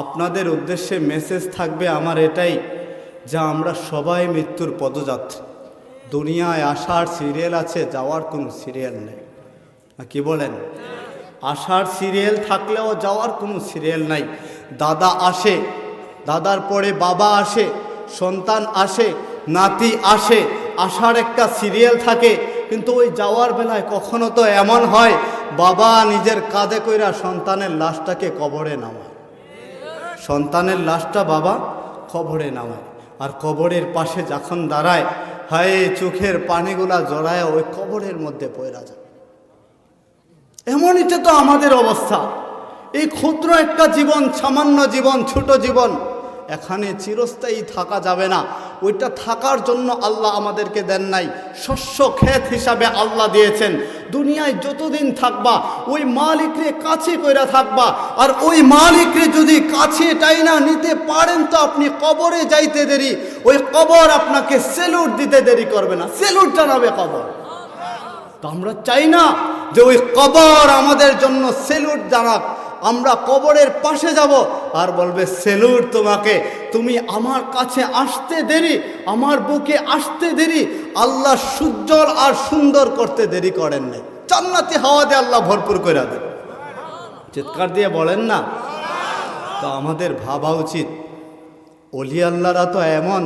আপনাদের উদ্দেশ্যে মেসেজ থাকবে আমার এটাই, যে আমরা সবাই মৃত্যুর পদযাত্রী। দুনিয়ায় আসার সিরিয়াল আছে, যাওয়ার কোনো সিরিয়াল নেই। কি বলেন? আসার সিরিয়াল থাকলেও যাওয়ার কোনো সিরিয়াল নাই। দাদা আসে, দাদার পরে বাবা আসে, সন্তান আসে, নাতি আসে আসার একটা সিরিয়াল থাকে, কিন্তু ওই যাওয়ার বেলায় কখনো তো এমন হয়, বাবা নিজের কাঁধে কইরা সন্তানের লাশটাকে কবরে নামায়। সন্তানের লাশটা বাবা কবরে নামায়। আর কবরের পাশে যখন দাঁড়ায়, হায়, চোখের পানিগুলা জড়ায় ওই কবরের মধ্যে পয়রা যায়। এমনইটা তো আমাদের অবস্থা। এই ক্ষুদ্র একটা জীবন, সামান্য জীবন, ছোট জীবন এখানে চিরস্থায়ী থাকা যাবে না। ওইটা থাকার জন্য আল্লাহ আমাদেরকে দেন নাই। শস্য ক্ষেত হিসাবে আল্লাহ দিয়েছেন। দুনিয়ায় যতদিন থাকবা, ওই মালিকরে কাছে কইরা থাকবা। আর ওই মালিকরে যদি কাছে টাইনা নিতে পারেন তো আপনি কবরে যাইতে দেরি। ওই কবর আপনাকে সেলুট দিতে দেরি করবে না। সেলুট জানাবে কবর। তো আমরা চাই না যে ওই কবর আমাদের জন্য সেলুট জানাক। আমরা কবরের পাশে যাব। আর বলবে, সেলুট তোমাকে, তুমি আমার কাছে আসতে দেরি, আমার বুকে আসতে দেরি, আল্লাহ সুজ্জ্বল আর সুন্দর করতে দেরি করেন নাই। জান্নাতি হাওয়া দিয়ে আল্লাহ ভরপুর করে দেন। চিৎকার দিয়ে বলেন না। তো আমাদের ভাবা উচিত, অলি আল্লাহরা তো এমন,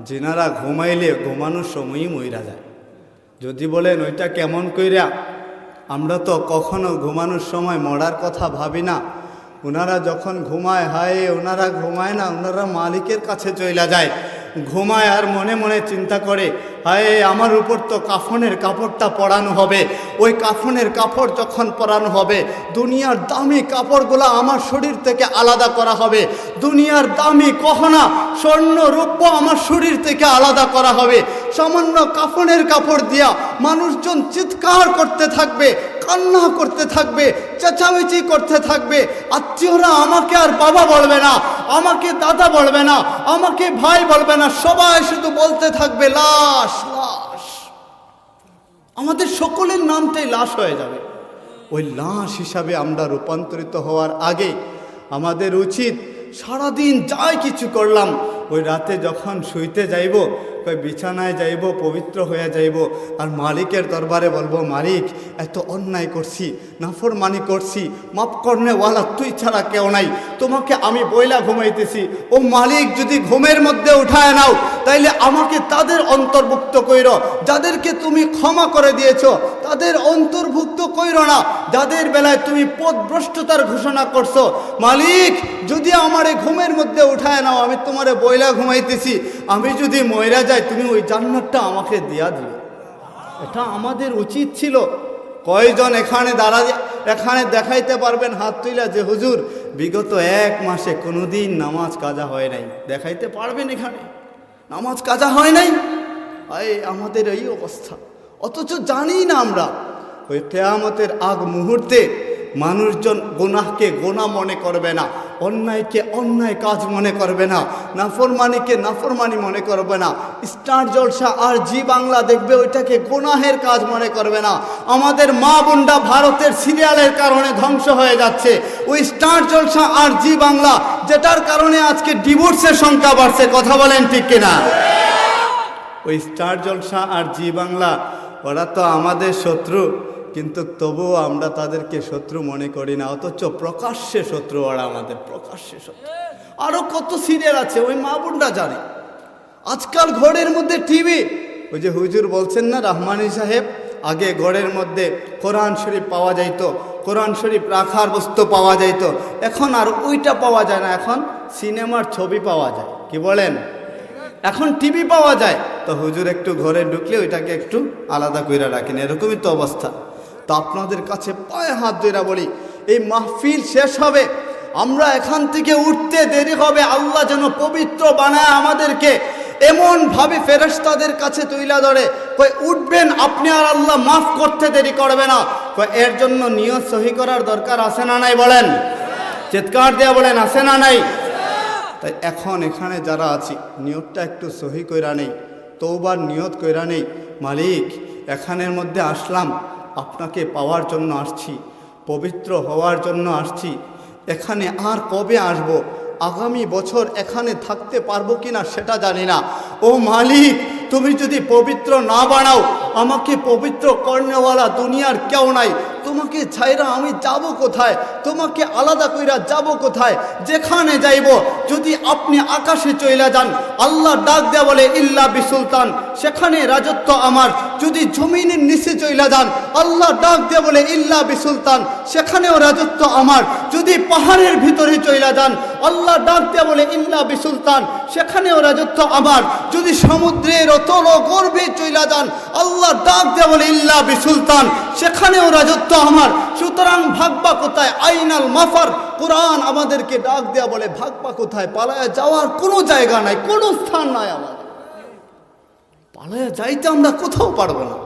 যেনারা ঘুমাইলে ঘুমানোর সময়ই মইরা যায়। যদি বলেন, ওইটা কেমন কইরা আমরা তো কখনো ঘুমানোর সময় মরার কথা ভাবি না। ওনারা যখন ঘুমায়, হায় ওনারা ঘুমায় না ওনারা মালিকের কাছে চইলা যায়। ঘুমায় আর মনে মনে চিন্তা করে, হায়, আমার উপর তো কাফনের কাপড়টা পরানো হবে। ওই কাফনের কাপড় যখন পরানো হবে, দুনিয়ার দামি কাপড়গুলো আমার শরীর থেকে আলাদা করা হবে। দুনিয়ার দামি গহনা, স্বর্ণ রূপ্য আমার শরীর থেকে আলাদা করা হবে। সামান্য কাফনের কাপড় দিয়া মানুষজন চিৎকার করতে থাকবে কান্না করতে থাকবে, চেঁচামেচি করতে থাকবে। আত্মীয়রা আমাকে আর বাবা বলবে না, আমাকে দাদা বলবে না, আমাকে ভাই বলবে না, সবাই শুধু বলতে থাকবে, লাশ লাশ। আমাদের সকলের নামটাই লাশ হয়ে যাবে। ওই লাশ হিসাবে আমরা রূপান্তরিত হওয়ার আগে আমাদের উচিত সারাদিন যাই কিছু করলাম, ওই রাতে যখন শুইতে যাইব বিছানায় যাইব, পবিত্র হয়ে যাইব, আর মালিকের দরবারে বলব, মালিক, এত অন্যায় করছি, নাফরমানি করছি, মাফ করনে ওয়ালা, তুই ছাড়া কেউ নাই, তোমাকে আমি বইলা ঘুমাইতেছি। ও মালিক, যদি ঘুমের মধ্যে উঠায় নাও, তাইলে আমাকে তাদের অন্তর্ভুক্ত কইর, যাদেরকে তুমি ক্ষমা করে দিয়েছ, তাদের অন্তর্ভুক্ত কইর না, যাদের বেলায় তুমি পদভ্রষ্টতার ঘোষণা করছ। মালিক, যদি আমারে ঘুমের মধ্যে উঠায় নাও, আমি তোমারে বইলা ঘুমাইতেছি, আমি যদি ময়রা যাই তুমি ওই জান্নাতটা আমাকে দিয়া দিবে এটা আমাদের উচিত ছিল। কয়জন এখানে দাঁড়া এখানে দেখাইতে পারবেন হাত তুইলা যে, হুজুর, বিগত এক মাসে কোনোদিন নামাজ কাজা হয় নাই। দেখাইতে পারবেন এখানে? নামাজ কাজা হয় নাই? এই আমাদের এই অবস্থা। অথচ জানি না আমরা, ওই কেয়ামতের আগ মুহূর্তে মানুষজন গোনাহকে গোনা মনে করবে না, অন্যায়কে অন্যায় কাজ মনে করবে না, নাফরমানিকে নাফরমানি মনে করবে না। স্টার জলসা আর জি বাংলা দেখবে ওইটাকে গোনাহের কাজ মনে করবে না। আমাদের মা বোনটা ভারতের সিরিয়ালের কারণে ধ্বংস হয়ে যাচ্ছে। ওই স্টার জলসা আর জি বাংলা, যেটার কারণে আজকে ডিভোর্সের সংখ্যা বাড়ছে, কথা বলেন ঠিক কিনা? ওই স্টার জলসা আর জি বাংলা, ওরা তো আমাদের শত্রু। কিন্তু তবুও আমরা তাদেরকে শত্রু মনে করি না, অথচ প্রকাশ্যে শত্রু ওরা আমাদের, প্রকাশ্যে শত্রু। আরও কত সিরিয়াল আছে, ওই মা বোনরা জানে। আজকাল ঘরের মধ্যে টিভি ওই যে হুজুর বলছেন না, রহমানি সাহেব, আগে ঘরের মধ্যে কোরআন শরীফ পাওয়া যাইতো, কোরআন শরীফ রাখার বস্তু পাওয়া যাইতো। এখন আর ওইটা পাওয়া যায় না, এখন সিনেমার ছবি পাওয়া যায়। কি বলেন? এখন টিভি পাওয়া যায়। তো হুজুর একটু ঘরে ঢুকলে ওইটাকে একটু আলাদা করে রাখেন, এরকমই তো অবস্থা। তো আপনাদের কাছে পায়ে হাত ধরে বলি, এই মাহফিল শেষ হবে, আমরা এখান থেকে উঠতে দেরি হবে, আল্লাহ যেন পবিত্র বানায় আমাদেরকে এমন ভাবে ফেরেশতাদের কাছে তুইলা ধরে কই উঠবেন আপনি আর আল্লাহ মাফ করতে দেরি করবে না কই এর জন্য নিয়ত সহি করার দরকার আছে না নাই বলেন? চিৎকার দেয়া বলেন, আছে না নাই? তাই এখন এখানে যারা আছি, নিয়তটা একটু সহি কইরা নেই তৌবার নিয়ত কইরা নেই, মালিক, এখানের মধ্যে আসলাম আপনাকে পাওয়ার জন্য আসছি, পবিত্র হওয়ার জন্য আসছি। এখানে আর কবে আসব? আগামী বছর এখানে থাকতে পারব কিনা সেটা জানি না। ও মালিক তুমি যদি পবিত্র না বানাও, আমাকে পবিত্র কর্নেওয়ালা দুনিয়ার কেউ নাই। তোমাকে ছাইরা আমি যাব কোথায়? তোমাকে আলাদা কইরা যাব কোথায়? যেখানে যাইব, যদি আপনি আকাশে চইলা যান, আল্লাহ ডাক দেয়া বলে, ইল্লা বিসুলতান সেখানে রাজত্ব আমার। যদি জমিনের নিচে চইলা যান, আল্লাহ ডাক দেয়া বলে, ইল্লা বিসুলতান সেখানেও রাজত্ব আমার। যদি পাহাড়ের ভিতরে চইলা যান আল্লাহ ডাক দেয়া বলে ইল্লা বিসুলতান সেখানেও রাজত্ব আমার। যদি সমুদ্রের অতল গর্ভে চইলা যান, আল্লাহ ডাক দেয়া বলে ইল্লা বিসুলতান সেখানেও রাজত্ব আমার। সুতরাং ভাগবা কোথায়? আইনাল মাফার। কোরআন আমাদেরকে ডাক দেয়া বলে, ভাগবা কোথায়? পালায়া যাওয়ার কোনো জায়গা নাই, কোনো স্থান নাই আমার পালায়া যাইতে আমরা কোথাও পারব না।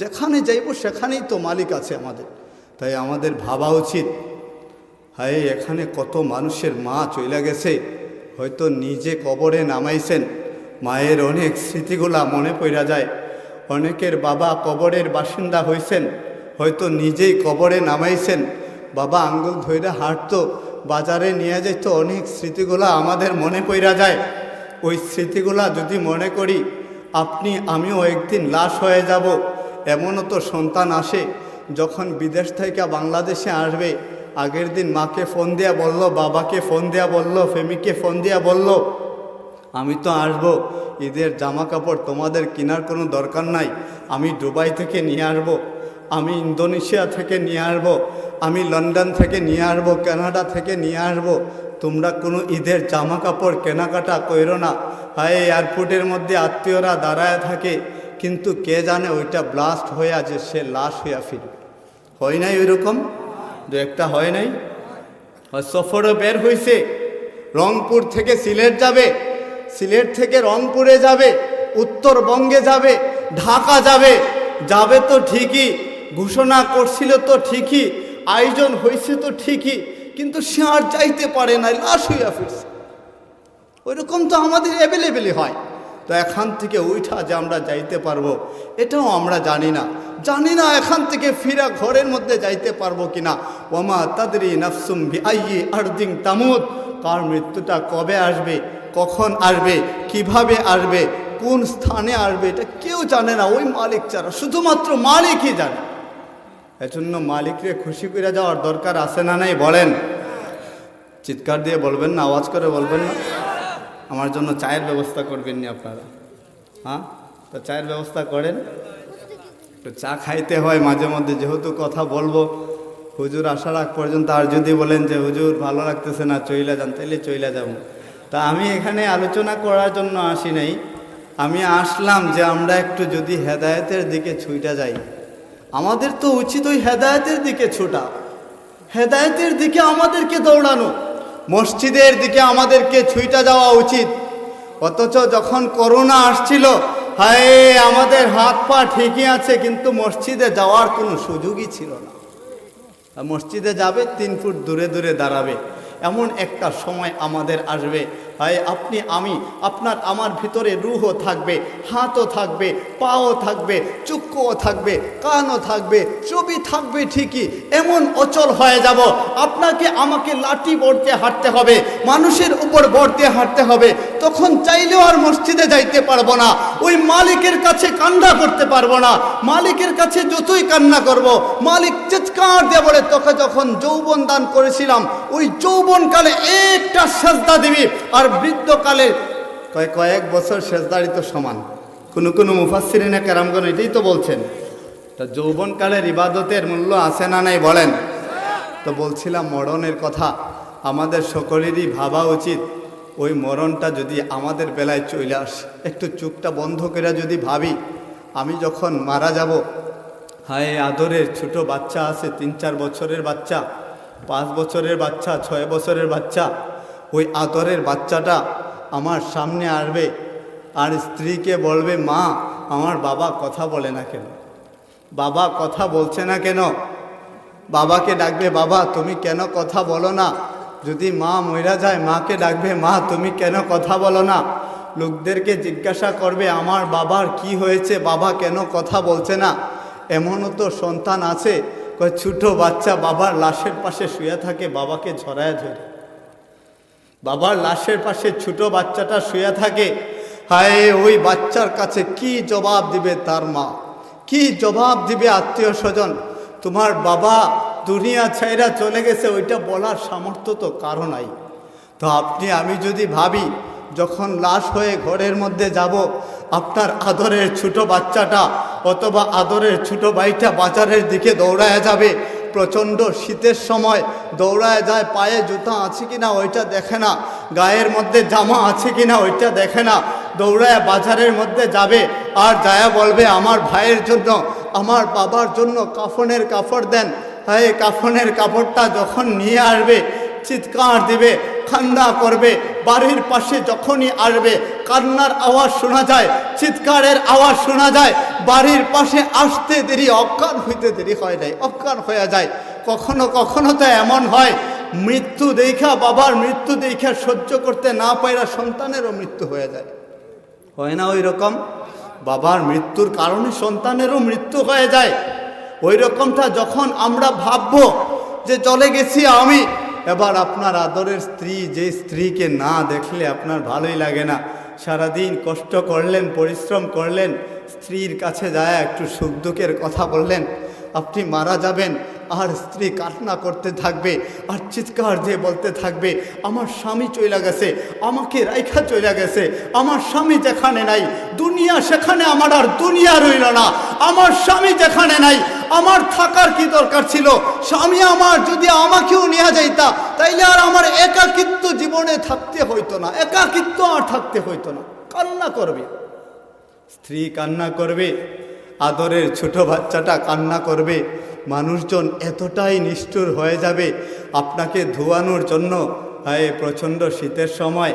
যেখানে যাইব সেখানেই তো মালিক আছে আমাদের। তাই আমাদের ভাবা উচিত হায়, এখানে কত মানুষের মা চইলা গেছে। হয়তো নিজে কবরে নামাইছেন। মায়ের অনেক স্মৃতিগুলা মনে পড়া যায়। অনেকের বাবা কবরের বাসিন্দা হয়েছেন হয়তো নিজেই কবরে নামাইছেন। বাবা আঙ্গুল ধইরা হাঁটতো। বাজারে নিয়ে যেত অনেক স্মৃতিগুলা আমাদের মনে পড়া যায়। ওই স্মৃতিগুলা যদি মনে করি, আপনি, আমিও একদিন লাশ হয়ে যাব। এমনও তো সন্তান আসে, যখন বিদেশ থেকে বাংলাদেশে আসবে। আগের দিন মাকে ফোন দেয়া বলল, বাবাকে ফোন দেয়া বলল, ফেমিকে ফোন দেয়া বলল, আমি তো আসব, ঈদের জামা কাপড় তোমাদের কেনার কোনো দরকার নাই, আমি দুবাই থেকে নিয়ে আসব, আমি ইন্দোনেশিয়া থেকে নিয়ে আসব, আমি লন্ডন থেকে নিয়ে আসব, কানাডা থেকে নিয়ে আসব, তোমরা কোনো ঈদের জামা কাপড় কেনাকাটা করো না, হয় এয়ারপোর্টের মধ্যে আত্মীয়রা দাঁড়ায় থাকে, কিন্তু কে জানে ওইটা ব্লাস্ট হয়ে আছে, সে লাশ হইয়া ফিরবে। হয় নাই ওইরকম? দু একটা হয় নাই। সফরও বের হয়েছে রংপুর থেকে সিলেট যাবে। সিলেট থেকে রংপুরে যাবে। উত্তরবঙ্গে যাবে। ঢাকা যাবে। যাবে তো ঠিকই। ঘোষণা করছিল তো ঠিকই। আয়োজন হয়েছে তো ঠিকই। কিন্তু সে আর যাইতে পারে না, লাশ হইয়া ফিরছে। ওইরকম তো আমাদের অ্যাভেলেবেলই হয়। তো এখান থেকে উঠা যে আমরা যাইতে পারব, এটাও আমরা জানি না। জানি না এখান থেকে ফিরা ঘরের মধ্যে যাইতে পারব কিনা। ওমা তাদরি নাফসুম ভি আইয়ে আর্দিং তামুদ কার মৃত্যুটা কবে আসবে? কখন আসবে? কীভাবে আসবে? কোন স্থানে আসবে? এটা কেউ জানে না। ওই মালিক ছাড়া শুধুমাত্র মালিকই জানে। এজন্য মালিকরে খুশি করে যাওয়ার দরকার আছে না নাই বলেন। চিৎকার দিয়ে বলবেন না, আওয়াজ করে বলবেন না। আমার জন্য চায়ের ব্যবস্থা করবেননি আপনারা। হ্যাঁ? তো চায়ের ব্যবস্থা করেন। একটু চা খাইতে হয় মাঝে মধ্যে, যেহেতু কথা বলব, হুজুর আসার আগ পর্যন্ত আর যদি বলেন যে, হুজুর, ভালো লাগতেছে না, চইলা যান, তাইলে চইলা যাব। তা আমি এখানে আলোচনা করার জন্য আসি নাই। আমি আসলাম যে আমরা একটু যদি হেদায়েতের দিকে ছুইটা যাই। আমাদের তো উচিত ওই হেদায়তের দিকে ছোটা। হেদায়েতের দিকে আমাদেরকে দৌড়ানো। মসজিদের দিকে আমাদেরকে ছুঁইটা যাওয়া উচিত। অথচ যখন করোনা আসছিল, হায়, আমাদের হাত পা ঠিকই আছে, কিন্তু মসজিদে যাওয়ার কোনো সুযোগই ছিল না। মসজিদে যাবে, তিন ফুট দূরে দূরে দাঁড়াবে। এমন একটা সময় আমাদের আসবে। আপনি, আমি, আপনার, আমার ভিতরে রুহও থাকবে, হাতও থাকবে, পাও থাকবে, চুক্কুও থাকবে, কানও থাকবে ছবি থাকবে ঠিকই, এমন অচল হয়ে যাব। আপনাকে আমাকে লাঠি বড়তে হাঁটতে হবে, মানুষের উপর বড়তে হাঁটতে হবে, তখন চাইলেও আর মসজিদে যাইতে পারব না। ওই মালিকের কাছে কান্না করতে পারব না। মালিকের কাছে যতই কান্না করব, মালিক চিৎকার দিয়ে বলে, তোকে যখন যৌবন দান করেছিলাম, ওই যৌবনকালে একটা সেজদা দিবি, আর বৃদ্ধকালে কয়েক কয়েক বছর সেজদারি তো সমান। কোনো কোনো মুফাসিরিনা কেরামগণ এটাই তো বলছেন। তা যৌবনকালের ইবাদতের মূল্য আছে না নাই বলেন? তো বলছিলাম মরণের কথা, আমাদের সকলেরই ভাবা উচিত, ওই মরণটা যদি আমাদের বেলায় চলে আসে, একটু চুপটা বন্ধ করে যদি ভাবি, আমি যখন মারা যাব, হায় আদরের ছোট বাচ্চা আছে, তিন চার বছরের বাচ্চা, পাঁচ বছরের বাচ্চা, ছয় বছরের বাচ্চা ওই আতরের বাচ্চাটা আমার সামনে আসবে আর স্ত্রীকে বলবে, মা, আমার বাবা কথা বলে না কেন? বাবা কথা বলছে না কেন? বাবাকে ডাকবে, বাবা, তুমি কেন কথা বলো না? যদি মা মইরা যায়, মাকে ডাকবে, মা, তুমি কেন কথা বলো না? লোকদেরকে জিজ্ঞাসা করবে, আমার বাবার কি হয়েছে? বাবা কেন কথা বলছে না? এমনও তো সন্তান আছে। ছোট বাচ্চা, বাবার লাশের পাশে শুয়ে থাকে, বাবাকে ঝরায় ধরে। বাবার লাশের পাশে ছোট বাচ্চাটা শুয়ে থাকে। হায়, ওই বাচ্চার কাছে কি জবাব দিবে তার মা? কি জবাব দিবে আত্মীয় স্বজন? তোমার বাবা দুনিয়া ছাইরা চলে গেছে, ওইটা বলার সামর্থ্য তো কারও নাই। তো আপনি, আমি যদি ভাবি, যখন লাশ হয়ে ঘরের মধ্যে যাব, আপনার আদরের ছোট বাচ্চাটা অথবা আদরের ছোট ভাইটা বাজারের দিকে দৌড়ায় যাবে প্রচণ্ড শীতের সময় দৌড়ায় যায়, পায়ে জুতা আছে কি না ওইটা দেখে না, গায়ের মধ্যে জামা আছে কি না ওইটা দেখে না, দৌড়ায় বাজারের মধ্যে যাবে, আর যায়া বলবে, আমার ভাইয়ের জন্য, আমার বাবার জন্য কাফনের কাপড় দেন। হ্যাঁ কাফনের কাপড়টা যখন নিয়ে আসবে, চিৎকার দিবে, কান্না করবে বাড়ির পাশে যখনই আসবে, কান্নার আওয়াজ শোনা যায়, চিৎকারের আওয়াজ শোনা যায়, বাড়ির পাশে আসতে দেরি, অজ্ঞান হইতে দেরি হয় নাই, অজ্ঞান হয়ে যায়। কখনো কখনো তো এমন হয়, মৃত্যু দেখা বাবার মৃত্যু দেখা সহ্য করতে না পাইরা সন্তানেরও মৃত্যু হয়ে যায়। হয় না ওই রকম বাবার মৃত্যুর কারণে সন্তানেরও মৃত্যু হয়ে যায়। ওই রকমটা যখন আমরা ভাববো যে চলে গেছি আমি এবার আপনার আদরের স্ত্রী, যে স্ত্রীকে না দেখলে আপনার ভালোই লাগে না। সারাদিন কষ্ট করলেন, পরিশ্রম করলেন, স্ত্রীর কাছে যায়, একটু সুখ দুঃখের কথা বললেন, আপনি মারা যাবেন। আর স্ত্রী কান্না করতে থাকবে, আর চিৎকার দিয়ে বলতে থাকবে, আমার স্বামী চইলা গেছে, আমাকে রাইখা চইলা গেছে, আমার স্বামী যেখানে নাই, দুনিয়া সেখানে আমার আর দুনিয়া রইল না। আমার স্বামী যেখানে নাই, আমার থাকার কি দরকার ছিল? স্বামী আমার যদি আমাকেও নেওয়া যাইতা, তাইলে আর আমার একাকিত্ব জীবনে থাকতে হইতো না, একাকিত্ব আর থাকতে হইতো না। কান্না করবে। স্ত্রী কান্না করবে, আদরের ছোট বাচ্চাটা কান্না করবে মানুষজন এতটাই নিষ্ঠুর হয়ে যাবে আপনাকে ধোয়ানোর জন্য। হয়, প্রচণ্ড শীতের সময়।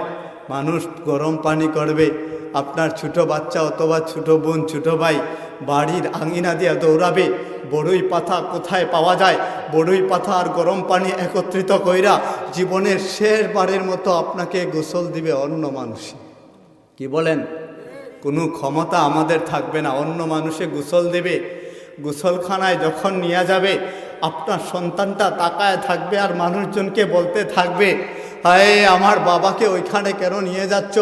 মানুষ গরম পানি করবে। আপনার ছোট বাচ্চা অথবা ছোট বোন, ছোট ভাই বাড়ির আঙিনা দিয়ে দৌড়াবে। বড়ই পাতা কোথায় পাওয়া যায়? বড়ই পাতা আর গরম পানি একত্রিত কইরা জীবনের শেষবারের মতো আপনাকে গোসল দিবে অন্য মানুষ। কি বলেন? কোনো ক্ষমতা আমাদের থাকবে না। অন্য মানুষে গোসল দেবে। গোসলখানায় যখন নিয়ে যাবে, আপনার সন্তানটা তাকায় থাকবে আর মানুষজনকে বলতে থাকবে, হায়, আমার বাবাকে ওইখানে কেন নিয়ে যাচ্ছ?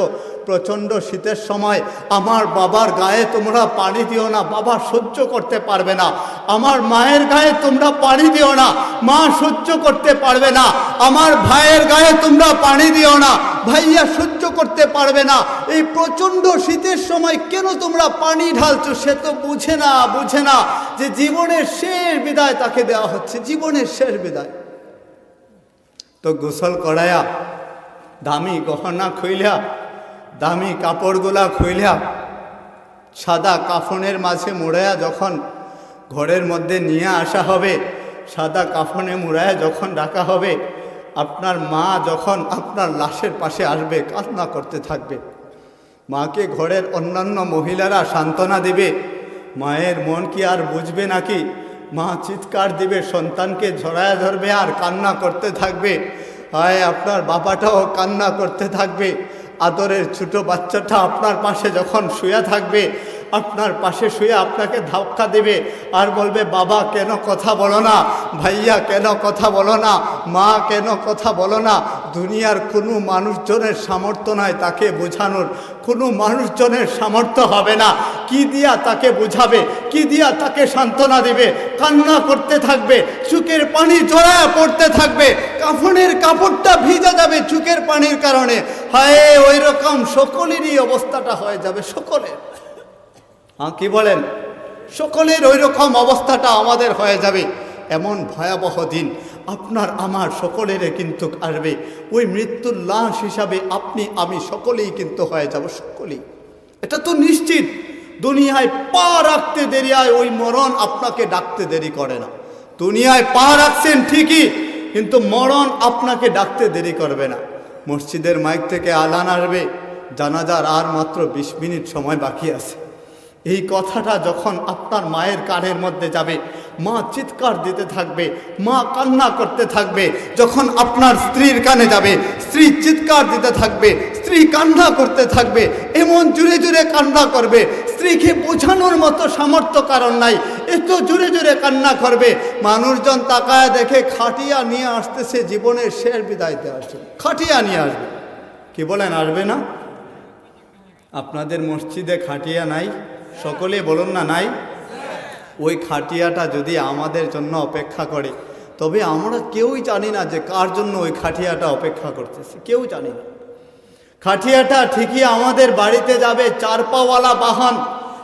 প্রচণ্ড শীতের সময় আমার বাবার গায়ে তোমরা পানি দিও না, বাবা সহ্য করতে পারবে না। আমার মায়ের গায়ে তোমরা পানি দিও না, মা সহ্য করতে পারবে না। আমার ভাইয়ের গায়ে তোমরা পানি দিও না, ভাইয়া সহ্য করতে পারবে না। এই প্রচণ্ড শীতের সময় কেন তোমরা পানি ঢালছো সে তো বুঝে না বুঝে না যে জীবনের শেষ বিদায় তাকে দেওয়া হচ্ছে, জীবনের শেষ বিদায়। তো গোসল করায়া দামি গহনা খুইলা দামি কাপড়গুলা খুইলা সাদা কাফনের মাঝে মুড়াইয়া যখন ঘরের মধ্যে নিয়ে আসা হবে, সাদা কাফনে মুড়াইয়া যখন ডাকা হবে, আপনার মা যখন আপনার লাশের পাশে আসবে, কান্না করতে থাকবে। মাকে ঘরের অন্যান্য মহিলারা সান্ত্বনা দিবে, মায়ের মন কি আর বুঝবে নাকি? মা চিৎকার দিবে, সন্তানকে ঝরায়া ধরবে আর কান্না করতে থাকবে। হায়, আপনার বাবাটাও কান্না করতে থাকবে। আদরের ছোট বাচ্চাটা আপনার পাশে যখন শুয়ে থাকবে আপনার পাশে শুয়ে আপনাকে ধাক্কা দেবে আর বলবে, বাবা, কেন কথা বলো না? ভাইয়া, কেন কথা বলো না? মা, কেন কথা বলো না? দুনিয়ার কোনো মানুষজনের সামর্থ্য নয় তাকে বোঝানোর। কোনো মানুষজনের সামর্থ্য হবে না। কি দিয়া তাকে বোঝাবে? কি দিয়া তাকে সান্ত্বনা দেবে? কান্না করতে থাকবে, চুকের পানি জড়ায় পড়তে থাকবে, কাফনের কাপড়টা ভিজে যাবে চুকের পানির কারণে। হায় ওই রকম সকলেরই অবস্থাটা হয়ে যাবে, সকলের। হ্যাঁ কি বলেন? সকলের ওই রকম অবস্থাটা আমাদের হয়ে যাবে। এমন ভয়াবহ দিন আপনার, আমার সকলের কিন্তু আসবে। ওই মৃত্যুর লাশ হিসাবে আপনি, আমি সকলেই কিন্তু হয়ে যাব, সকলেই। এটা তো নিশ্চিত। দুনিয়ায় পা রাখতে দেরি হয়, ওই মরণ আপনাকে ডাকতে দেরি করে না। দুনিয়ায় পা রাখছেন ঠিকই, কিন্তু মরণ আপনাকে ডাকতে দেরি করবে না। মসজিদের মাইক থেকে আলান আসবে। জানাজার আর মাত্র বিশ মিনিট সময় বাকি আছে। এই কথাটা যখন আপনার মায়ের কানের মধ্যে যাবে, মা চিৎকার দিতে থাকবে, মা কান্না করতে থাকবে, যখন আপনার স্ত্রীর কানে যাবে, স্ত্রী চিৎকার দিতে থাকবে, স্ত্রী কান্না করতে থাকবে, এমন জুড়ে জুড়ে কান্না করবে, স্ত্রীকে বোঝানোর মতো সামর্থ্য কারণ নাই, এত জোরে জোরে কান্না করবে। মানুষজন তাকায় দেখে খাটিয়া নিয়ে আসতেছে জীবনের শেষ বিদায়তে আসবে খাটিয়া নিয়ে আসবে। কি বলেন, আসবে না? আপনাদের মসজিদে খাটিয়া নাই সকলে বলুন না নাই? ওই খাটিয়াটা যদি আমাদের জন্য অপেক্ষা করে, তবে আমরা কেউই জানি না যে কার জন্য ওই খাটিয়াটা অপেক্ষা করতেছে, কেউ জানি না। খাটিয়াটা ঠিকই আমাদের বাড়িতে যাবে, চারপাওয়ালা বাহন,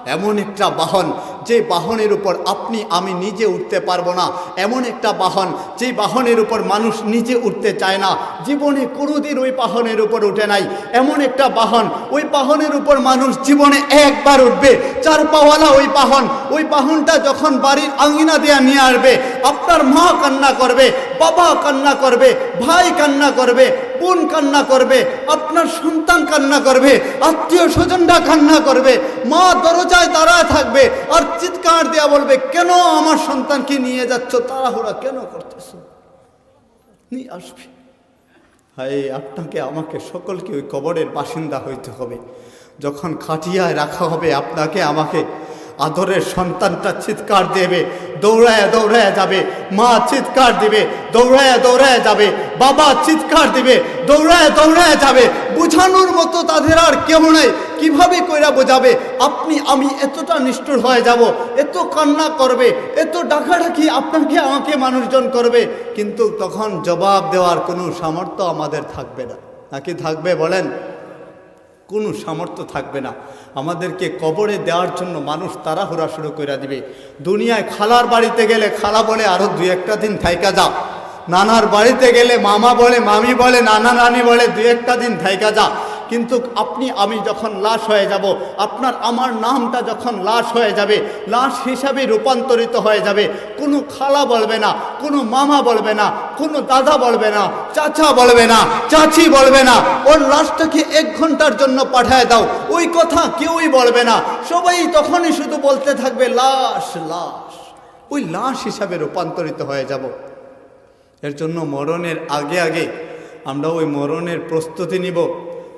এমন একটা বাহন যে বাহনের উপর আপনি, আমি নিজে উঠতে পারব না, এমন একটা বাহন যে বাহনের উপর মানুষ নিজে উঠতে চায় না, জীবনে কোনোদিন ওই বাহনের উপর উঠে নাই। এমন একটা বাহন, ওই বাহনের উপর মানুষ জীবনে একবার উঠবে চার পাওয়ালা ওই বাহন, ওই বাহনটা যখন বাড়ির আঙ্গিনা দেয়া নিয়ে আসবে, আপনার মা কান্না করবে, বাবা কান্না করবে, ভাই কান্না করবে, বোন কান্না করবে, আপনার সন্তান কান্না করবে, আত্মীয় স্বজনরা কান্না করবে, মা দরজায় দাঁড়ায় থাকবে, আর চিৎকার দেয়া বলবে, কেন আমার সন্তানকে নিয়ে যাচ্ছ? তাড়াহুড়া কেন করতেছ? নিয়ে আসবে। হাই আপনাকে, আমাকে সকলকে ওই কবরের বাসিন্দা হইতে হবে। যখন খাটিয়ায় রাখা হবে, আপনাকে, আমাকে আদরের সন্তানটা চিৎকার দেবে, দৌড়ায় দৌড়ায় যাবে, মা চিৎকার দিবে, দৌড়ায় দৌড়ায় যাবে, বাবা চিৎকার দিবে, দৌড়ায় দৌড়ায় যাবে। বোঝানোর মতো তাদের আর কেউ নেই। কীভাবে কইরা বোঝাবে? আপনি, আমি এতটা নিষ্ঠুর হয়ে যাব, এত কান্না করবে, এত ডাকাডাকি আপনাকে, আমাকে মানুষজন করবে। কিন্তু তখন জবাব দেওয়ার কোনো সামর্থ্য আমাদের থাকবে না। নাকি থাকবে বলেন? কোনো সামর্থ্য থাকবে না। আমাদেরকে কবরে দেওয়ার জন্য মানুষ তাড়াহুড়া শুরু করে দিবে। দুনিয়ায় খালার বাড়িতে গেলে খালা বলে আরও দু একটা দিন থাইকা যা। নানার বাড়িতে গেলে মামা বলে, মামি বলে নানা নানি বলে দু একটা দিন থাইকা যা। কিন্তু আপনি, আমি যখন লাশ হয়ে যাব, আপনার, আমার নামটা যখন লাশ হয়ে যাবে, লাশ হিসাবে রূপান্তরিত হয়ে যাবে, কোনো খালা বলবে না, কোনো মামা বলবে না, কোনো দাদা বলবে না, চাচা বলবে না, চাচি বলবে না, ওর লাশটাকে এক ঘণ্টার জন্য পাঠায় দাও, ওই কথা কেউই বলবে না। সবাই তখনই শুধু বলতে থাকবে, লাশ লাশ, ওই লাশ হিসাবে রূপান্তরিত হয়ে যাব। এর জন্য মরণের আগে আগে আমরা ওই মরণের প্রস্তুতি নিব।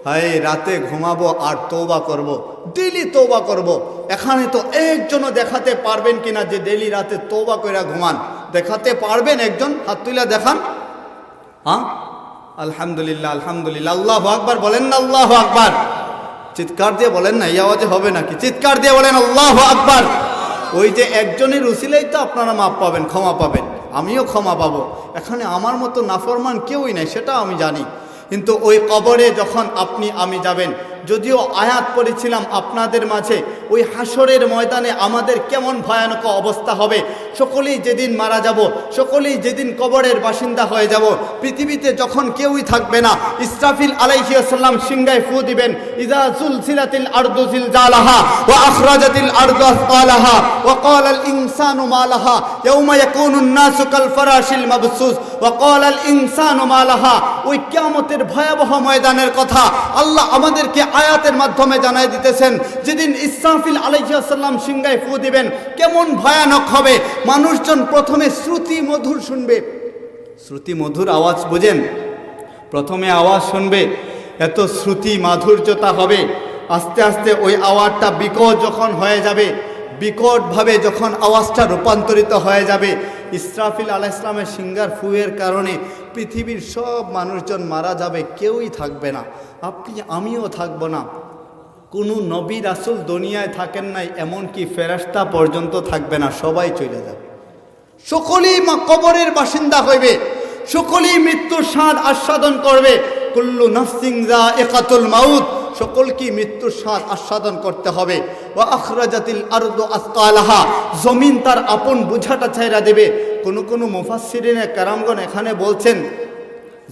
হায়, রাতে ঘুমাবো আর তৌবা করব। ডেলি তৌবা করব। এখানে তো একজনও দেখাতে পারবেন কিনা যে ডেলি রাতে তৌবা কইরা ঘুমান। দেখাতে পারবেন একজন? হাত তুলে দেখান। হ্যাঁ আলহামদুলিল্লাহ আলহামদুলিল্লাহ। আল্লাহ আকবার বলেন না, আল্লাহ আকবার। চিৎকার দিয়ে বলেন না, এই আওয়াজে হবে নাকি? চিৎকার দিয়ে বলেন, আল্লাহ আকবার। ওই যে একজনের উসিলেই তো আপনারা মাপ পাবেন, ক্ষমা পাবেন। আমিও ক্ষমা পাবো। এখানে আমার মতো নাফরমান কেউই নাই, সেটা আমি জানি। কিন্তু ওই কবরে যখন আপনি আমি যাবেন যদিও আয়াত পড়েছিলাম আপনাদের মাঝে, ওই হাসরের ময়দানে আমাদের কেমন ভয়ানক অবস্থা হবে? সকলেই যেদিন মারা যাব, সকলেই যেদিন কবরের বাসিন্দা হয়ে যাব, পৃথিবীতে যখন কেউই থাকবে না, ইসরাফিল আলাইহিয়াসাল্লাম সিংগায় ফু দিবেন, ইদা সুলসিলাতিল আরদু জিলজালাহা ওয়া আখরাজাতিল আরদু আসকালাহা ওয়া ক্বালাল ইনসানু মা লাহা ইয়াউমা ইয়াকুনুন নাসু কাল ফারাশিল মাবসুস ওয়া ক্বালাল ইনসানু মা ওই কিয়ামতের ভয়াবহ ময়দানের কথা আল্লাহ আমাদেরকে আয়াতের মাধ্যমে জানাই দিতেছেন, যেদিন ইসরাফিল আলাইহিয়াসাল্লাম সিংগায় ফু দিবেন, কেমন ভয়ানক হবে? মানুষজন প্রথমে শ্রুতি মধুর শুনবে। শ্রুতি মধুর আওয়াজ বোঝেন? প্রথমে আওয়াজ শুনবে, এত শ্রুতি মাধুর্যতা হবে। আস্তে আস্তে ওই আওয়াজটা বিকট যখন হয়ে যাবে, বিকটভাবে যখন আওয়াজটা রূপান্তরিত হয়ে যাবে, ইসরাফিল আলাহ ইসলামের সিঙ্গার ফুয়ের কারণে পৃথিবীর সব মানুষজন মারা যাবে, কেউই থাকবে না। আপনি, আমিও থাকব না। কোনো নবী রাসুল দুনিয়ায় থাকেন নাই, এমনকি ফেরাস্তা পর্যন্ত থাকবে না, সবাই চলে যাবে। সকলেই কবরের বাসিন্দা হইবে, সকলেই মৃত্যুর স্বাদ আস্বাদন করবে। কুল্লু নফসিং একাতুল মাউত সকলকে মৃত্যুর স্বাদ আস্বাদন করতে হবে? ও আখরাজাতিল আরদ আসকালাহা। জমিন তার আপন বুঝাটা ছাইরা দেবে। কোনো কোনো মুফাসসিরিনে কারামগণ এখানে বলছেন,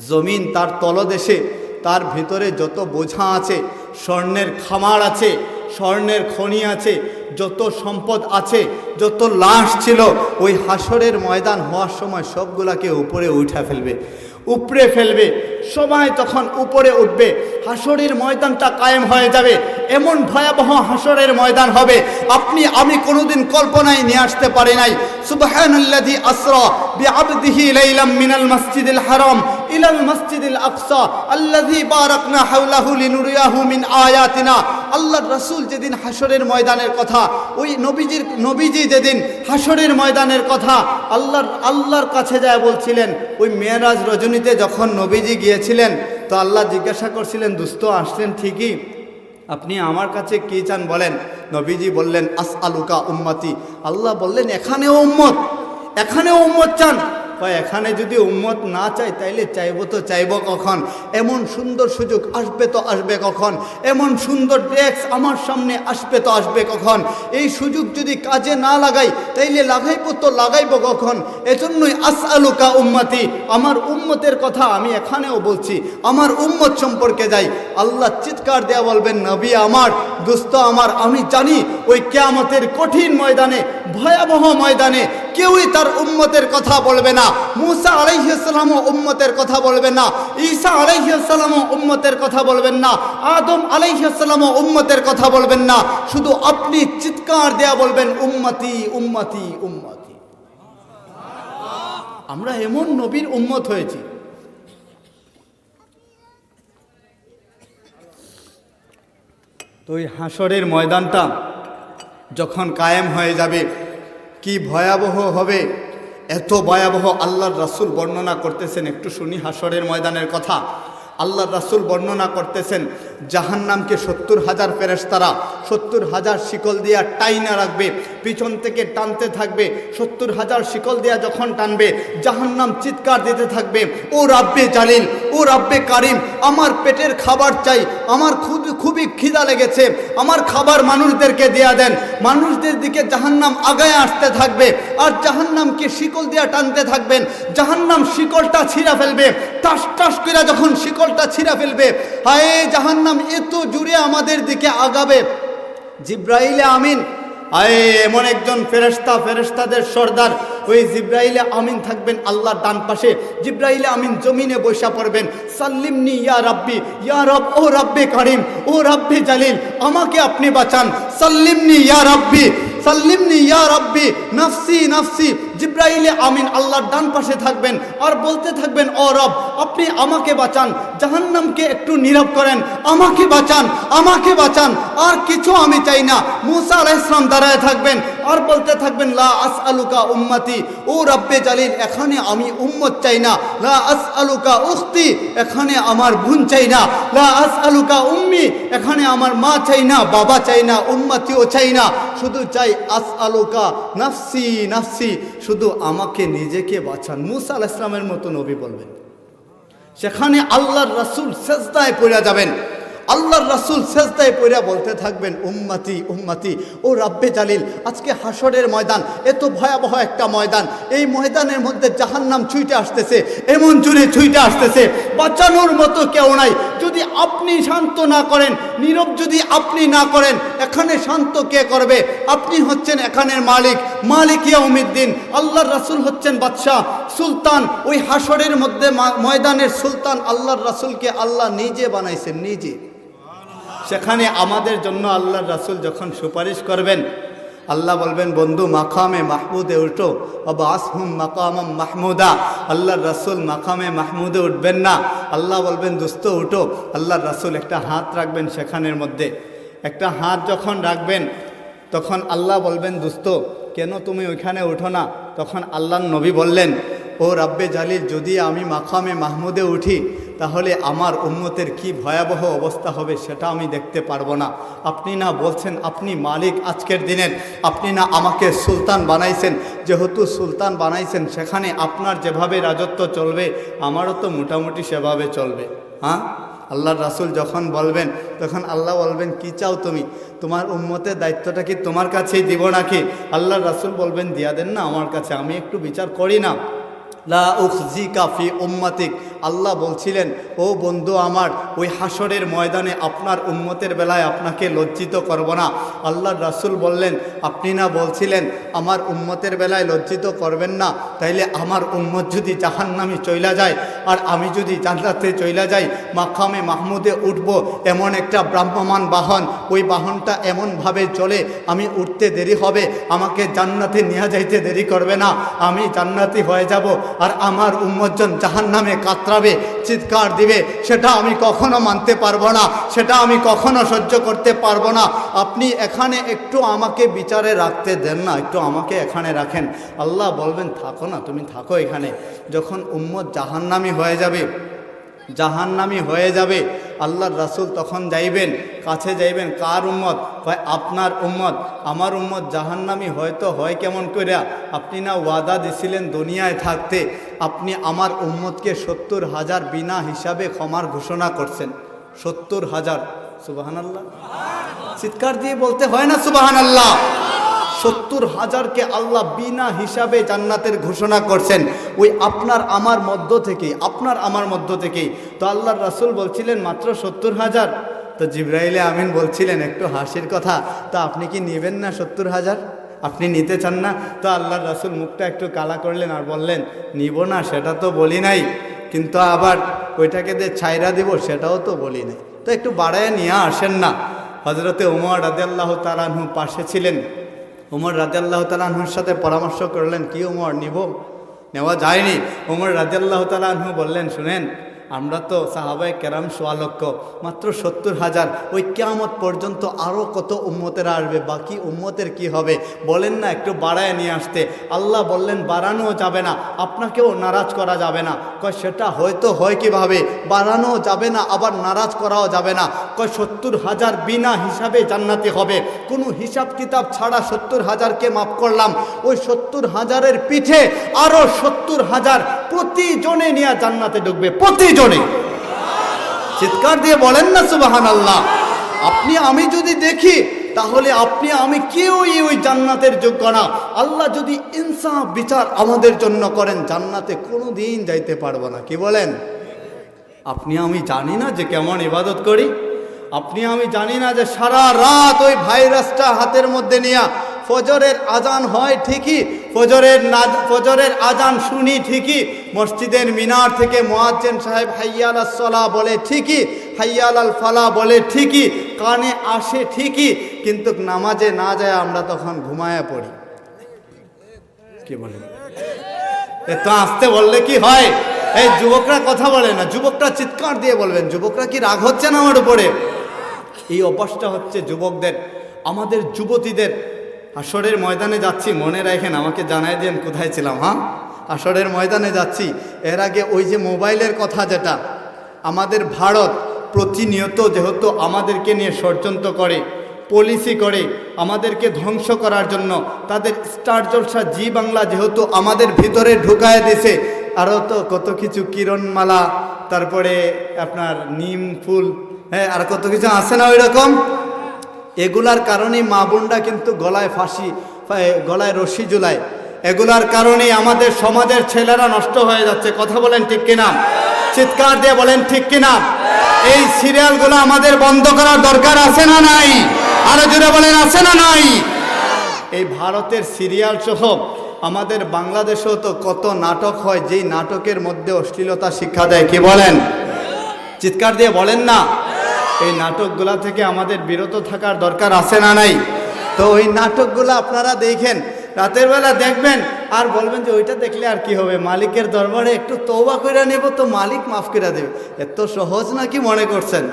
জমিন তার তলদেশে, তার ভিতরে যত বোঝা আছে, স্বর্ণের খামার আছে, স্বর্ণের খনি আছে, যত সম্পদ আছে, যত লাশ ছিল, ওই হাসরের ময়দান হওয়ার সময় সবগুলাকে উপরে উঠা ফেলবে। উপরে ফেলবে। সবাই তখন উপরে উঠবে। হাসরের ময়দানটা কায়েম হয়ে যাবে। এমন ভয়াবহ হাসরের ময়দান হবে। আপনি, আমি কোনোদিন কল্পনায় নিয়ে আসতে পারি নাই। সুবহানাল্লাযী আসরা বিআবদিহি লাইলাম মিনাল মাসজিদিল হারাম। ইলাল মসজিদিল আকসা আল্লাযী বারাকনা হাওলাহু লিনুরিয়াহু মিন আয়াতিনা। আল্লাহর রাসূল যেদিন হাসরের ময়দানের কথা, ওই নবীজির, নবীজি যেদিন হাসরের ময়দানের কথা, আল্লাহর আল্লাহর কাছে যায় বলছিলেন, ওই মেয়েরাজ রজনীতে যখন নবীজি গিয়েছিলেন, তো আল্লাহ জিজ্ঞাসা করছিলেন, দুস্থ আসলেন ঠিকই? আপনি আমার কাছে কি চান বলেন? নবীজি বললেন আস আলুকা উম্মতি। আল্লাহ বললেন, এখানেও উম্মত এখানেও উম্মত চান। কয়, এখানে যদি উম্মত না চাই তাইলে চাইব তো চাইব কখন? এমন সুন্দর সুযোগ আসবে তো আসবে কখন? এমন সুন্দর ডেস্ক আমার সামনে আসবে তো আসবে কখন? এই সুযোগ যদি কাজে না লাগাই, তাইলে লাগাইবো তো লাগাইবো কখন? এজন্যই আস আলুকা উম্মতি। আমার উম্মতের কথা আমি এখানেও বলছি। আমার উম্মত সম্পর্কে যাই। আল্লাহ চিৎকার দেয়া বলবেন, নবী আমার দুস্থ আমার, আমি জানি ওই কেয়ামতের কঠিন ময়দানে, ভয়াবহ ময়দানে কেউই তার উম্মতের কথা বলবে না। মুসা আলাইসালামও উম্মতের কথা বলবে না। ঈসা আলাইসালামও উম্মতের কথা বলবেন না। আদম আলাইসালামও উম্মতের কথা বলবেন না। শুধু আপনি চিৎকার দেয়া বলবেন, উম্মতি উম্মতি উম্মতি। আমরা এমন নবীর উম্মত হয়েছি। তো ওই হাসরের ময়দানটা যখন কায়েম হয়ে যাবে কি ভয়াবহ হবে? এত ভয়াবহ আল্লাহর রাসুল বর্ণনা করতেছেন। একটু শুনি হাসরের ময়দানের কথা। আল্লাহর রাসুল বর্ণনা করতেছেন জাহান্নামকে সত্তর হাজার ফেরেশতারা, সত্তর হাজার শিকল দিয়া টাইনা রাখবে, পিছন থেকে টানতে থাকবে, সত্তর হাজার শিকল দিয়া যখন টানবে, জাহান্নাম চিৎকার দিতে থাকবে, ও রাব্বে জালিল, ও রাব্বে কারিম, আমার পেটের খাবার চাই, আমার খুব খুবই খিদা লেগেছে, আমার খাবার মানুষদেরকে দেয়া দেন। মানুষদের দিকে জাহান্নাম আগায় আসতে থাকবে, আর জাহান্নামকে শিকল দিয়া টানতে থাকবেন। জাহান্নাম শিকলটা ছিঁড়া ফেলবে, টাস টাস করে যখন শিকলটা ছিঁড়া ফেলবে, হায় জাহান্নাম এত জুড়ে আমাদের দিকে আগাবে। জিব্রাইলে আমিন, আয়ে, এমন একজন ফেরেশতা, ফেরেশতাদের সর্দার। ওই জিব্রাইলে আমিন থাকবেন আল্লাহর ডান পাশে। জিব্রাইলে আমিন জমিনে বৈশা পড়বেন। সাল্লিমনি, ইয়া রাব্বি, ইয়া রব, ও রাব্বে কারিম, ও রাব্বে জালিল, আমাকে আপনি বাঁচান। সাল্লিমনি, ইয়া রাব্বি, সাল্লিমনি, ইয়া রাব্বি, নাফসি নাফসি জিব্রাইলে আমিন আল্লাহর ডান পাশে থাকবেন আর বলতে থাকবেন, ও রব, আপনি আমাকে বাঁচান, জাহান্নামকে একটু নীরব করেন, আমাকে বাঁচান আমাকে বাঁচান, আর কিছু আমি চাই না। মুসা আলাহ ইসলাম দাঁড়ায় থাকবেন আর বলতে থাকবেন, লা আস আলুকা উম্মাতি। ও রব্বে জালিল, এখানে আমি উম্মত চাই না। লা আস আলুকা উখতি, এখানে আমার বোন চাই না। লা আস আলুকা উম্মি, এখানে আমার মা চাই না, বাবা চাই না, উম্মতিও চাই না। শুধু চাই আস আলুকা নাফসি নাফসি। শুধু আমাকে নিজেকে বাঁচান। মুসা আলাইহিস সালামের মতো নবী বলবেন। সেখানে আল্লাহর রাসূল সেজদায় পড়ে যাবেন। আল্লাহর রাসূল সেজদায় পড়ে বলতে থাকবেন, উম্মতি, উম্মাতি, ও রাব্বে জালিল, আজকে হাসরের ময়দান, এত ভয়াবহ একটা ময়দান, এই ময়দানের মধ্যে জাহান্নাম ছুঁইটে আসতেছে, এমন জুড়ে ছুঁইটে আসতেছে, বাঁচানোর মতো কেউ নাই, যদি আপনি শান্ত না করেন, নীরব যদি আপনি না করেন, এখানে শান্ত কে করবে? আপনি হচ্ছেন এখানের মালিক মালিক ইয়াউমিদ্দিন, আল্লাহর রাসূল হচ্ছেন বাদশাহ, সুলতান, ওই হাসরের মধ্যে ময়দানের সুলতান আল্লাহর রাসূলকে আল্লাহ নিজে বানাইছেন, নিজে। সেখানে আমাদের জন্য আল্লাহর রাসূল যখন সুপারিশ করবেন, আল্লাহ বলবেন, বন্ধু, মাকামে মাহমুদে উঠো। বাবা আসহুম মাকামাম মাহমুদা। আল্লাহর রাসুল মাকামে মাহমুদে উঠবেন না। আল্লাহ বলবেন দুস্থ উঠো। আল্লাহর রাসূল একটা হাত রাখবেন সেখানের মধ্যে। একটা হাত যখন রাখবেন, তখন আল্লাহ বলবেন, দুস্ত, কেন তুমি ওইখানে উঠো না? তখন আল্লাহ নবী বললেন, ও রাব্বে জালিল, যদি আমি মাকামে মাহমুদে উঠি তাহলে আমার উন্মতের কি ভয়াবহ অবস্থা হবে সেটা আমি দেখতে পারব না। আপনি না বলছেন, আপনি মালিক আজকের দিনের। আপনি না আমাকে সুলতান বানাইছেন। যেহেতু সুলতান বানাইছেন, সেখানে আপনার যেভাবে রাজত্ব চলবে, আমারও তো মোটামুটি সেভাবে চলবে। হ্যাঁ? আল্লাহর রাসুল যখন বলবেন, তখন আল্লাহ বলবেন, কি চাও তুমি? তোমার উম্মতের দায়িত্বটা কি তোমার কাছেই দিব নাকি? আল্লাহর রাসুল বলবেন, দিয়া দেন না আমার কাছে, আমি একটু বিচার করি না। লা উখজি কাফি উম্মাতিক। আল্লাহ বলছিলেন, ও বন্ধু আমার, ওই হাসরের ময়দানে আপনার উম্মতের বেলায় আপনাকে লজ্জিত করব না। আল্লাহর রাসূল বললেন, আপনি না বলছিলেন, আমার উম্মতের বেলায় লজ্জিত করবেন না, তাইলে আমার উম্মত যদি জাহান্নামে চইলা যায়, আর আমি যদি জান্নাতে চইলা যাই মাখামে মাহমুদে উঠব এমন একটা ব্রাহ্মমান বাহন, ওই বাহনটা এমনভাবে চলে, আমি উঠতে দেরি হবে, আমাকে জান্নাতে নিয়ে যাইতে দেরি করবে না, আমি জান্নাতি হয়ে যাব, আর আমার উম্মতজন জাহান্নামে কাঁদতে কাতরাবে চিৎকার দিবে, সেটা আমি কখনো মানতে পারব না, সেটা আমি কখনো সহ্য করতে পারব না। আপনি এখানে একটু আমাকে বিচারে রাখতে দেন না, একটু আমাকে এখানে রাখেন। আল্লাহ বলবেন, থাকো না, তুমি থাকো এখানে। যখন উম্মত জাহান্নামি হয়ে যাবে, জাহান্নামি হয়ে যাবে, আল্লাহর রাসূল তখন যাইবেন, কাছে যাইবেন, কার উম্মত? হয় আপনার উম্মত। আমার উম্মত জাহান্নামি হয়তো হয় কেমন করিয়া আপনি না ওয়াদা দিছিলেন দুনিয়ায় থাকতে। আপনি আমার উম্মতকে সত্তর হাজার বিনা হিসাবে ক্ষমার ঘোষণা করছেন। সত্তর হাজার। সুবাহান আল্লাহ চিৎকার দিয়ে বলতে হয় না সুবাহান আল্লাহ সত্তর হাজারকে আল্লাহ বিনা হিসাবে জান্নাতের ঘোষণা করছেন। ওই আপনার আমার মধ্য থেকেই আপনার আমার মধ্য থেকেই তো আল্লাহর রাসূল বলছিলেন, মাত্র সত্তর হাজার? তো জিব্রাইলে আমিন বলছিলেন একটু হাসির কথা, তা আপনি কি নেবেন না সত্তর হাজার? আপনি নিতে চান না? তো আল্লাহর রাসূল মুখটা একটু কালা করলেন আর বললেন, নিব না, সেটা তো বলি নাই। কিন্তু আবার ওইটাকে যে ছাইরা দিব, সেটাও তো বলি নাই। তো একটু বাড়ায় নিয়ে আসেন না। হজরতে উমর রাদিয়াল্লাহু তালানহু পাশে ছিলেন। উমর রাজিয়াল্লাহ তালাহুর সাথে পরামর্শ করলেন, কি উমর, নিব? নেওয়া যায়নি। উমর রাজিয়াল্লাহ তালাহু বললেন, শুনেন আমরা তো সাহাবাই কেরাম সোয়া লক্ষ, মাত্র সত্তর হাজার। ওই কেয়ামত পর্যন্ত আরও কত উম্মতেরা আসবে, বাকি উম্মতের কি হবে? বলেন না, একটু বাড়ায় নিয়ে আসতে। আল্লাহ বললেন, বাড়ানোও যাবে না, আপনাকেও নারাজ করা যাবে না। কয়, সেটা হয়তো হয় কীভাবে? বাড়ানোও যাবে না, আবার নারাজ করাও যাবে না। কয়, সত্তর হাজার বিনা হিসাবে জান্নাতি হবে। কোনো হিসাব কিতাব ছাড়া সত্তর হাজারকে মাফ করলাম। ওই সত্তর হাজারের পিঠে আরও সত্তর হাজার প্রতিজনে নিয়ে জান্নাতে ঢুকবে, প্রতিজনে। চিৎকার দিয়ে বলেন না সুবাহান আল্লাহ আপনি, আমি যদি দেখি, তাহলে আপনি, আমি কেউই ওই জান্নাতের যোগ্য না। আল্লাহ যদি ইনসাফ, বিচার আমাদের জন্য করেন, জান্নাতে কোনো দিন যাইতে পারব না। কি বলেন? আপনি, আমি জানি না যে কেমন ইবাদত করি। আপনি, আমি জানি না যে সারা রাত ওই ভাইরাসটা হাতের মধ্যে নিয়ে ফজরের আজান হয় ঠিকই ফজরের ফজরের আজান শুনি ঠিকই। মসজিদের মিনার থেকে মোয়াজ্জেন সাহেব হাইয়াল সলা বলে ঠিকই হাইয়াল আল ফালা বলে ঠিকই কানে আসে ঠিকই কিন্তু নামাজে না যায় আমরা তখন ঘুমায়া পড়ি। কি বলেন তো আসতে বললে কি হয়? এই যুবকরা কথা বলে না যুবকরা চিৎকার দিয়ে বলবেন যুবকরা কি রাগ হচ্ছে না আমার উপরে? এই অভ্যাসটা হচ্ছে যুবকদের আমাদের যুবতীদের আসরের ময়দানে যাচ্ছি, মনে রাখেন আমাকে জানাই দেন কোথায় ছিলাম হ্যাঁ? আসরের ময়দানে যাচ্ছি, এর আগে ওই যে মোবাইলের কথা যেটা, আমাদের ভারত প্রতিনিয়ত যেহেতু আমাদেরকে নিয়ে ষড়যন্ত্র করে পলিসি করে, আমাদেরকে ধ্বংস করার জন্য, তাদের স্টার জলসা জি বাংলা যেহেতু আমাদের ভিতরে ঢুকায় দিছে আরও তো কত কিছু কিরণমালা, তারপরে আপনার নিম ফুল হ্যাঁ আর কত কিছু আছে না ওই রকম এগুলার কারণেই মা বোনরা কিন্তু গলায় ফাঁসি গলায় রশি জুলায় এগুলার কারণেই আমাদের সমাজের ছেলেরা নষ্ট হয়ে যাচ্ছে। কথা বলেন ঠিক কিনা? চিৎকার দিয়ে বলেন ঠিক কিনা? এই সিরিয়ালগুলো আমাদের বন্ধ করার দরকার আছে না নাই? আরও জুড়ে বলেন, আছে না নাই? এই ভারতের সিরিয়াল সহ আমাদের বাংলাদেশেও তো কত নাটক হয়, যেই নাটকের মধ্যে অশ্লীলতা শিক্ষা দেয়, কি বলেন? চিৎকার দিয়ে বলেন না। এই নাটকগুলা থেকে আমাদের বিরত থাকার দরকার আছে না নাই? তো ওই নাটকগুলো আপনারা দেখেন, রাতের বেলা দেখবেন, আর বলবেন যে ওইটা দেখলে আর কি হবে? মালিকের দরবারে একটু তৌবা করে নেব তো মালিক মাফ করে দেবে। এত সহজ নাকি মনে করছেন?